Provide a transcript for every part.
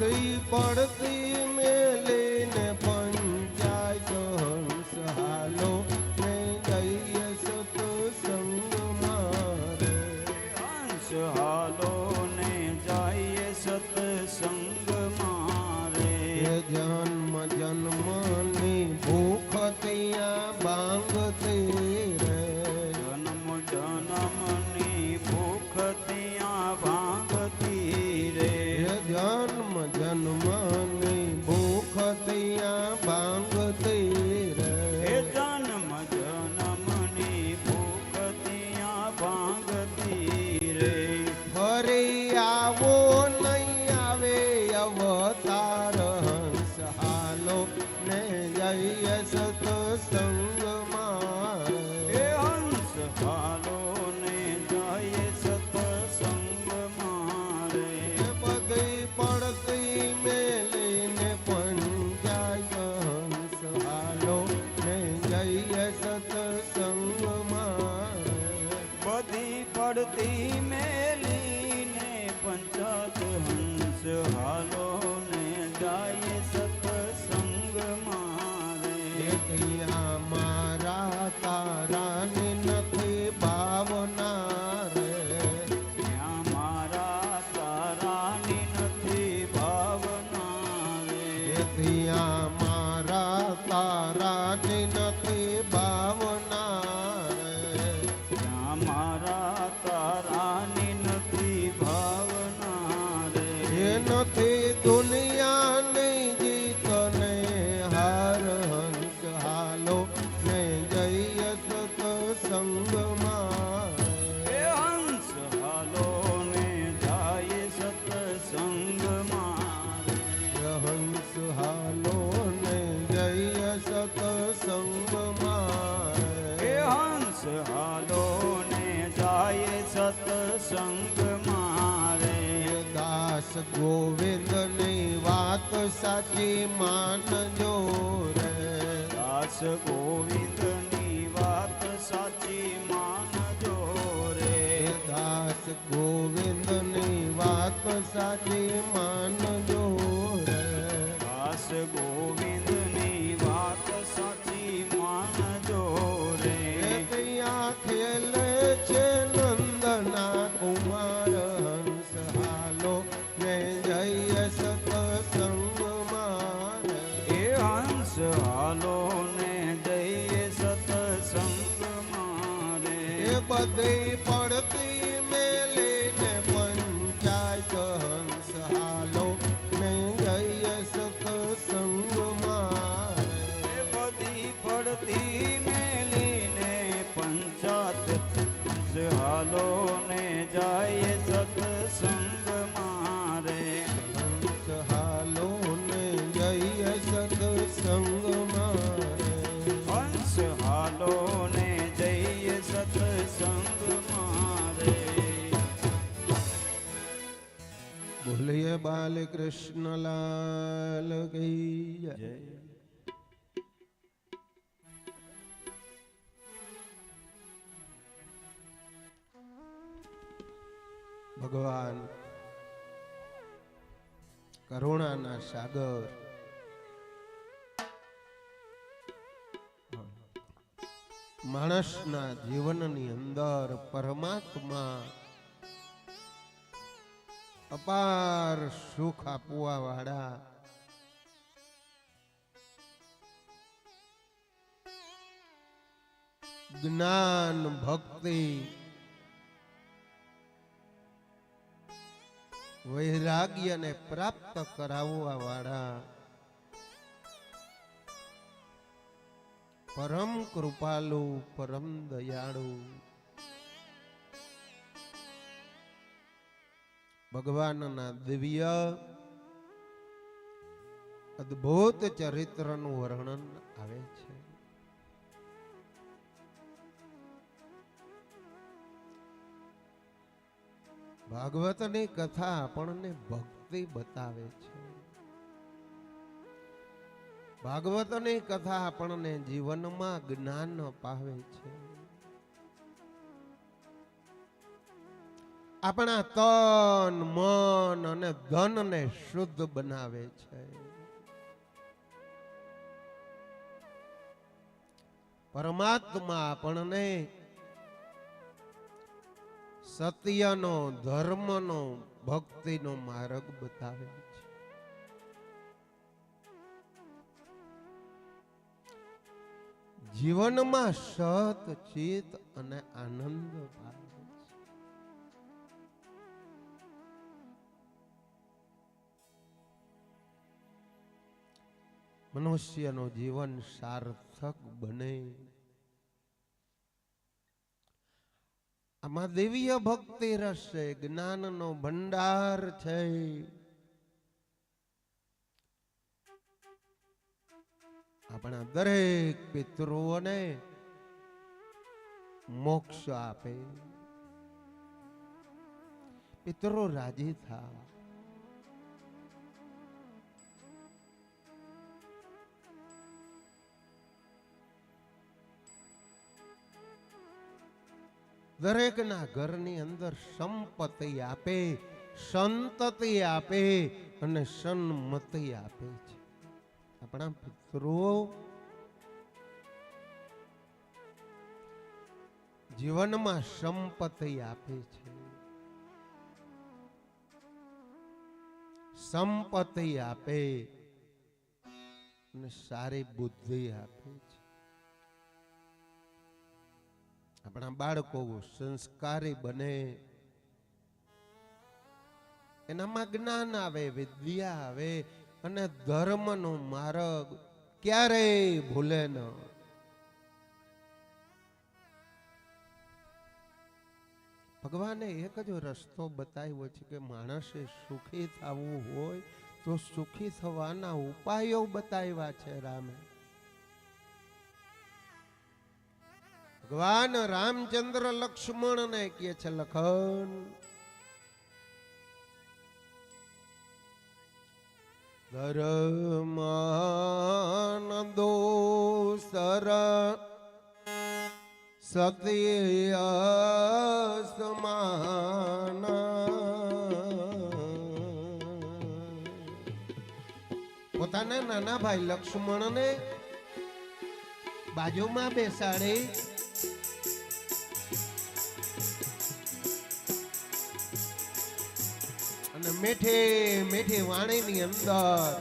ગઈ પડતી ஐயா பாம் die. સાચી માન બાલકૃષ્ણ લાલ ગઈ જય. ભગવાન કરુણાના સાગર. માણસના જીવનની અંદર પરમાત્મા અપાર સુખ આપવા વાળા. જ્ઞાન ભક્તિ. વૈરાગ્યને પ્રાપ્ત કરાવવા વાળા. પરમ કૃપાલુ પરમ દયાળુ. ભગવાનના દિવ્ય અદ્ભુત ચરિત્રનું વર્ણન આવે છે. ભાગવતની કથા આપણને ભક્તિ બતાવે છે. ભાગવતની કથા આપણને જીવનમાં જ્ઞાન અપાવે છે. આપણા તન, મન અને ધનને શુદ્ધ બનાવે છે. પરમાત્મા આપણને સત્યનો, ધર્મનો, ભક્તિનો માર્ગ બતાવે છે. જીવનમાં સત ચિત અને આનંદ ભાવે મનુષ્યનું જીવન સાર્થક બને. આમાં દેવીય ભક્તિ રસ, જ્ઞાનનો ભંડાર છે. આપણા દરેક પિતૃઓને મોક્ષ આપે. પિતરો રાજી થા દરેકના ઘરની અંદર સંપત્તિ આપે, સંતતિ આપે અને સન્મતિ આપે છે. આપણા પિતૃઓ જીવનમાં સંપત્તિ આપે છે. સંપત્તિ આપે અને સારી બુદ્ધિ આપે છે. આપણા બાળકો સંસ્કારી બને. એનામાં જ્ઞાન આવે, વિદ્યા આવે અને ધર્મનો માર્ગ ક્યારેય ભૂલે ન. ભગવાને એક જ રસ્તો બતાવ્યો છે કે માણસે સુખી થવું હોય તો સુખી થવાના ઉપાયો બતાવ્યા છે રામે. ભગવાન રામચંદ્ર લક્ષ્મણને કહે છે, લખન. ધર્માન સર સત્ય સમાન પોતાના નાના ભાઈ લક્ષ્મણને બાજુમાં બેસાડી. મીઠે મીઠી વાણીની અંદર.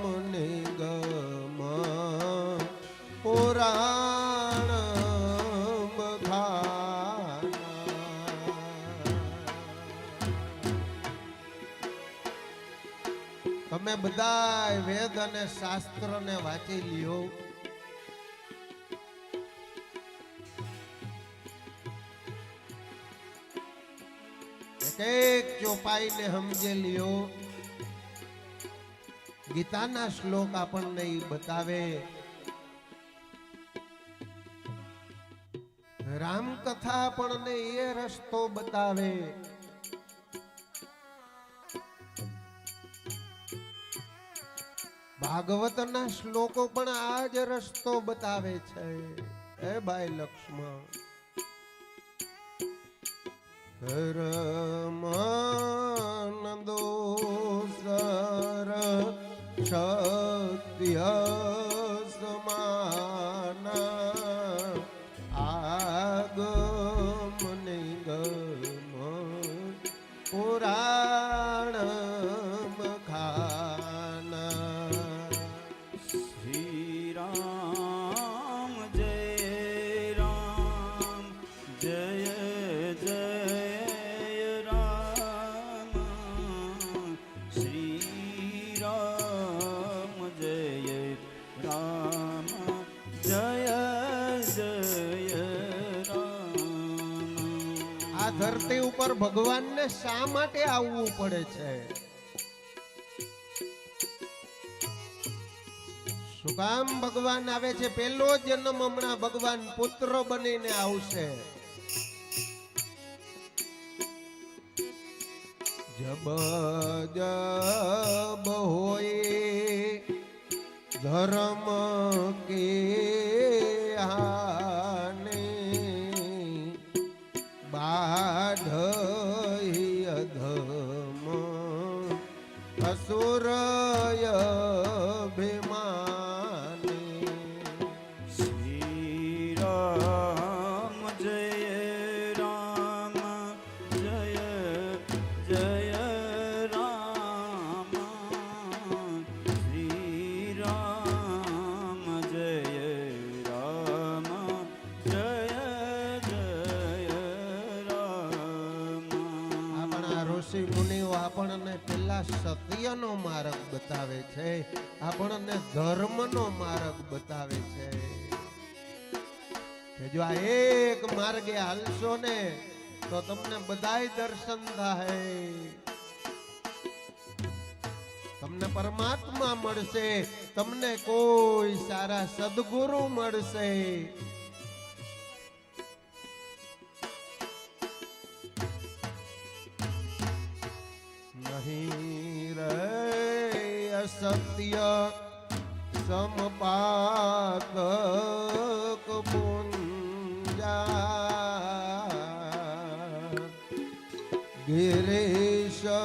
મને ગમ પુરાણ તમે બધા વેદ અને શાસ્ત્રને વાંચી લ્યો. એક ચોપાઈને સમજે લ્યો. ગીતાના શ્લોક આપણને એ બતાવે. રામકથા આપણને એ રસ્તો બતાવે. ભાગવતના શ્લોકો પણ આ જ રસ્તો બતાવે છે. હે ભાઈ લક્ષ્મણ. રમાનંદોસર સર સમાન તમને શા માટે આવવું પડે છે? શું કામ ભગવાન આવે છે? પેલો જન્મ હમણાં ભગવાન પુત્ર બનીને આવશે. જબ જબ હોય ધર્મ કે હા માર્ગ બતાવે છે કે જો આ એક માર્ગે હાલશો ને, તો તમને બધાય દર્શન થાય. તમને પરમાત્મા મળશે, તમને કોઈ સારા સદગુરુ મળશે. નહીં રે અસત્ય સમપાતક પુંજા ગિરીશમ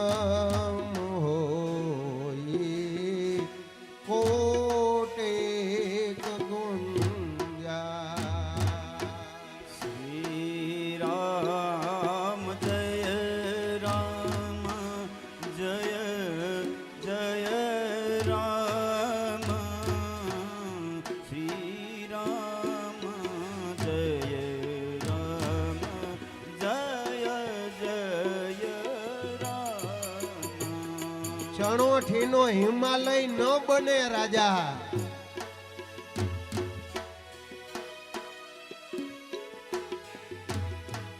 ન બને રાજા.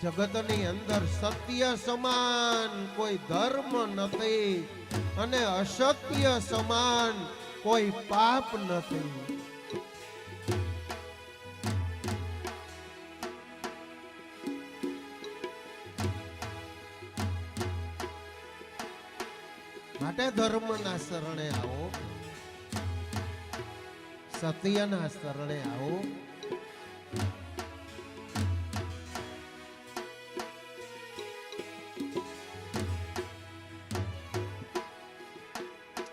જગતની અંદર સત્ય સમાન કોઈ ધર્મ નથી અને અસત્ય સમાન કોઈ પાપ નથી. માટે ધર્મના શરણે આવો. સત્યના શરણે આવો.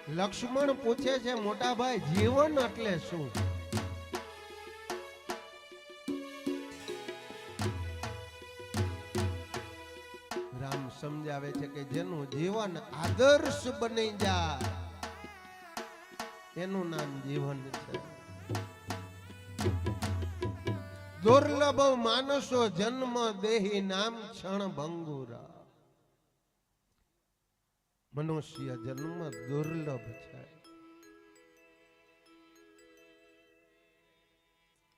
લક્ષ્મણ પૂછે છે મોટા ભાઈ જીવન એટલે શું? સમજાવે છે કે જેનું જીવન આદર્શ બની જાય. એનું નામ જીવન છે. દુર્લભ માનસો જન્મ દેહી નામ ક્ષણ ભંગુરા. મનુષ્ય જન્મ દુર્લભ છે.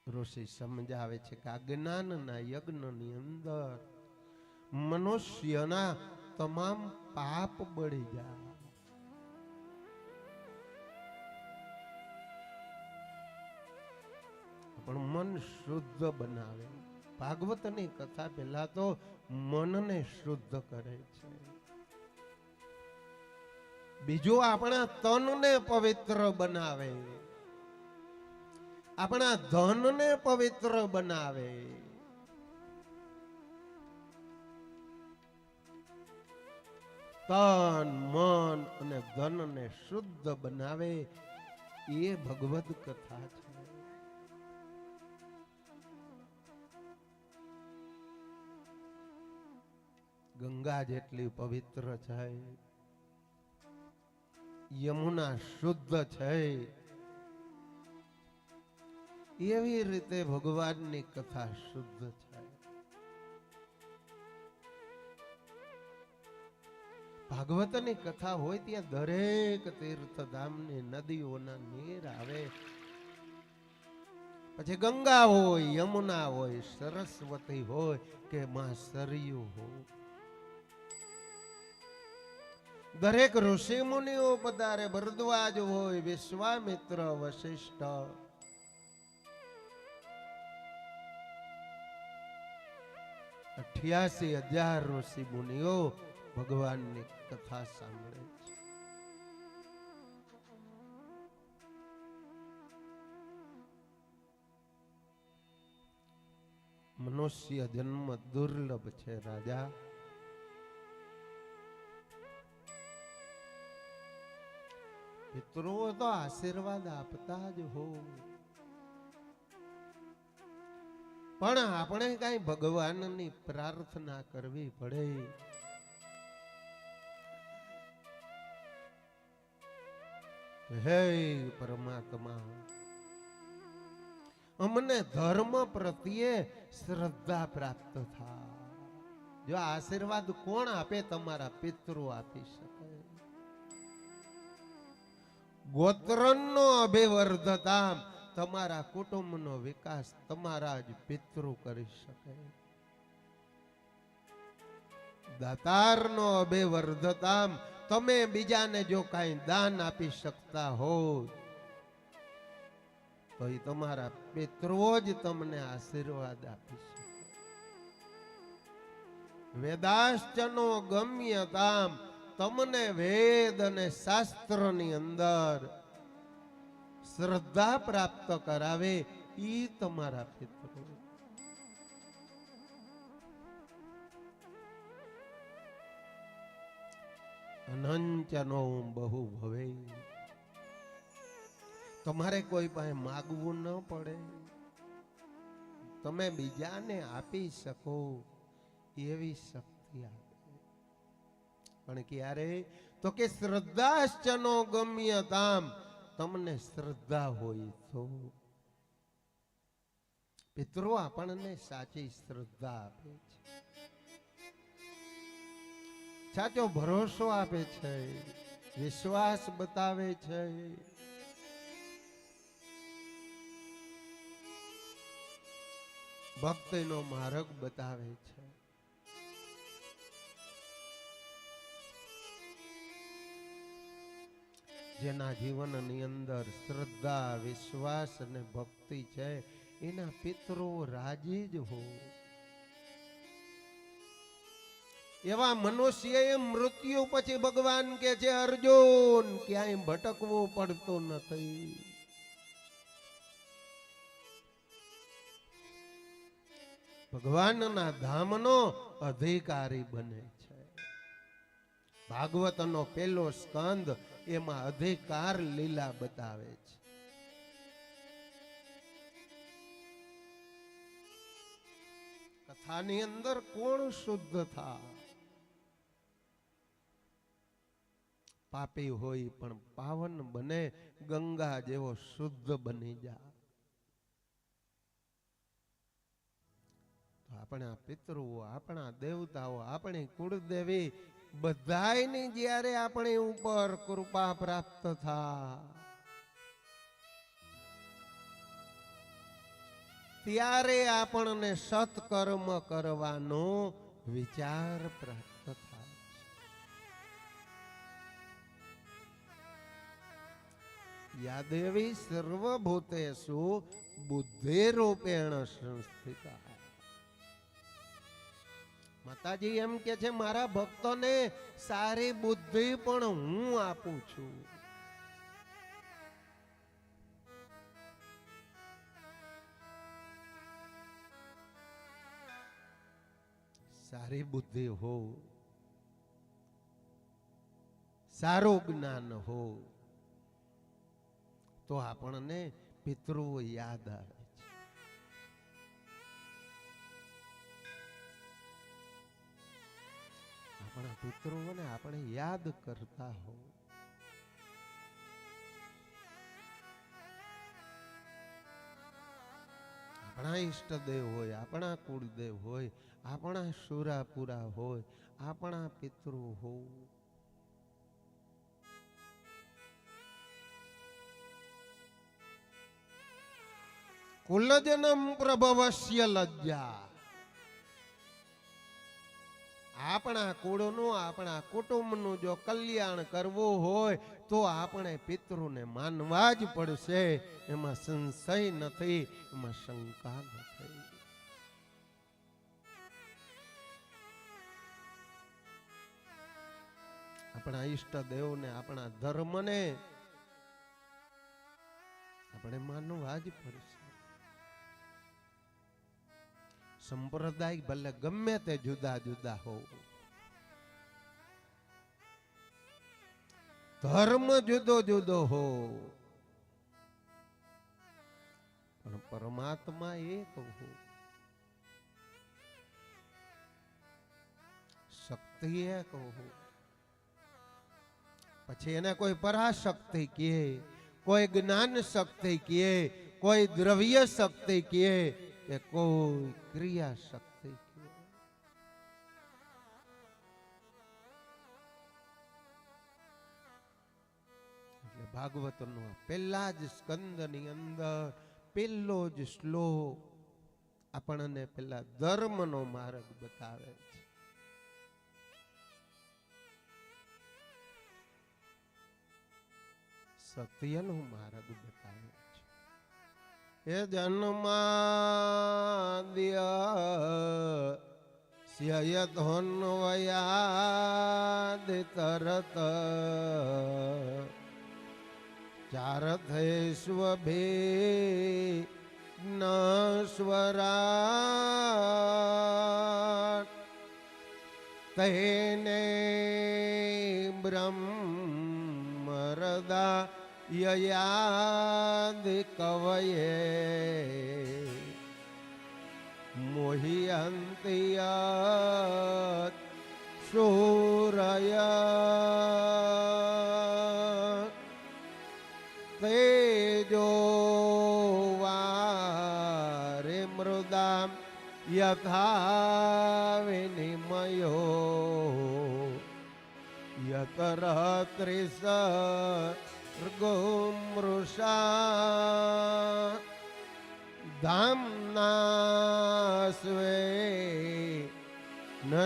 ઋષિ સમજાવે છે કે આ જ્ઞાનના યજ્ઞની અંદર મનુષ્યના તમામ પાપ બળી જાય. પણ મન શુદ્ધ બનાવે. ભાગવતની કથા પહેલા તો મનને શુદ્ધ કરે છે. બીજું આપણા તનને પવિત્ર બનાવે. આપણા ધનને પવિત્ર બનાવે. તન, મન અને ધનને શુદ્ધ બનાવે એ ભગવદ કથા છે. ગંગા જેટલી પવિત્ર છે, યમુના શુદ્ધ છે, એવી રીતે ભગવાનની કથા શુદ્ધ છે. ભાગવતની કથા હોય ત્યાં દરેક તીર્થધામની નદીઓના નીર આવે. પછી ગંગા હોય, યમુના હોય, સરસ્વતી હોય કે માં સરયુ હોય. દરેક ઋષિ મુનિઓ પધારે, ભરદ્વાજ હોય, વિશ્વામિત્ર વશિષ્ઠ. અઠ્યાસી હજાર ઋષિ મુનિઓ ભગવાનની કથા સાંભળે મનુષ્ય જન્મ દુર્લભ છે રાજા. મિત્રો તો આશીર્વાદ આપતા જ હો પણ આપણે કઈ ભગવાનની પ્રાર્થના કરવી પડે. હે પરમાત્મા, અમને ધર્મ પ્રત્યે શ્રદ્ધા પ્રાપ્ત થાય. જો આશીર્વાદ કોણ આપે, તમારા પિતૃ આપી શકે. ગોત્રનો અભિવર્ધતા તમારા કુટુંબનો વિકાસ તમારા જ પિતૃ કરી શકે. દાતારનો અભિવર્ધતા તમે બીજાને જો કાંઈ દાન આપી શકતા હો તો એ તમારા પિતૃઓ જ તમને આશીર્વાદ આપી શકે. વેદાશ્ચનો ગમ્ય દામ તમને વેદ અને શાસ્ત્રની અંદર શ્રદ્ધા પ્રાપ્ત કરાવે ઈ તમારા પિતૃ અનંચનો બહુ ભવે. તમારે કોઈ પાસે માગવું ન પડે. તમે બીજાને આપી શકો એવી શક્તિ આપે. પણ ક્યારે? તો કે શ્રદ્ધાશ્ચનો ગમ્ય તામ તમને શ્રદ્ધા હોય તો. પિતરો આપણને સાચી શ્રદ્ધા આપે. છે સાચો ભરોસો આપે છે, વિશ્વાસ બતાવે છે. ભક્તિનો માર્ગ બતાવે છે. જેના જીવનની અંદર શ્રદ્ધા, વિશ્વાસ અને ભક્તિ છે, એના પિતરો રાજી જ હો એવા મનુષ્યએ મૃત્યુ પછી ભગવાન કે છે, અર્જુન, ક્યાંય ભટકવું પડતું નથી. ભગવાનના ધામનો અધિકારી બને છે. ભાગવતનો પેલો સ્કંદ એમાં અધિકાર લીલા બતાવે છે. કથાની અંદર કોણ શુદ્ધ થા? પાપી હોય પણ પાવન બને, ગંગા જેવો શુદ્ધ બની જા આપણા પિતૃઓ, આપણા દેવતાઓ, આપણી કુળદેવી બધાની જ્યારે આપણી ઉપર કૃપા પ્રાપ્ત થા ત્યારે આપણને સત્કર્મ કરવાનો વિચાર પ્રાપ્ત યાદેવી સર્વભૂતેષુ બુદ્ધિ રૂપેણ સંસ્થિતા. માતાજી એમ કે છે, મારા ભક્તોને સારી બુદ્ધિ પણ હું આપું છું. સારી બુદ્ધિ હો, સારું જ્ઞાન હો તો આપણને પિતૃઓ યાદ આવે છે. આપણા પિતૃઓને આપણે યાદ કરતા હો આપણા ઈષ્ટદેવ હોય, આપણા કુળદેવ હોય, આપણા સુરાપુરા હોય, આપણા પિતૃ હોય કુલજનમ પ્રભવસ્ય લજ્જા આપણા કુળનું આપણા કુટુંબનું જો કલ્યાણ કરવું હોય તો આપણે પિતૃને માનવા જ પડશે એમાં સંશય નથી એમાં શંકા નથી આપણા ઈષ્ટદેવને આપણા ધર્મને આપણે માનવા જ પડશે સંપ્રદાય ભલે ગમે તે જુદા જુદા હોવ ધર્મ જુદો જુદો હો પણ પરમાત્મા એક હો શક્તિ એક હો પછી એને કોઈ પરાશક્તિ કહે, કોઈ જ્ઞાન શક્તિ કહે, કોઈ દ્રવ્ય શક્તિ કહે કે કોઈ ક્રિયા શક્તિ ભાગવત આ પહેલા જ સ્કંદની અંદર પહેલો જ શ્લોક આપણને પેલા ધર્મનો માર્ગ બતાવે છે. સત્યનો માર્ગ બતાવે એ જન્માદ્ય સ્યયધોન્વયાદ તરત. ચારથેષ્વભે સ્વરા તેને બ્રહ્મરદા યયાદ કવયે.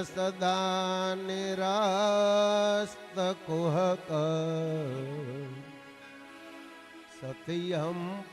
સદા નિરાસ્ત કુહક સત્યમ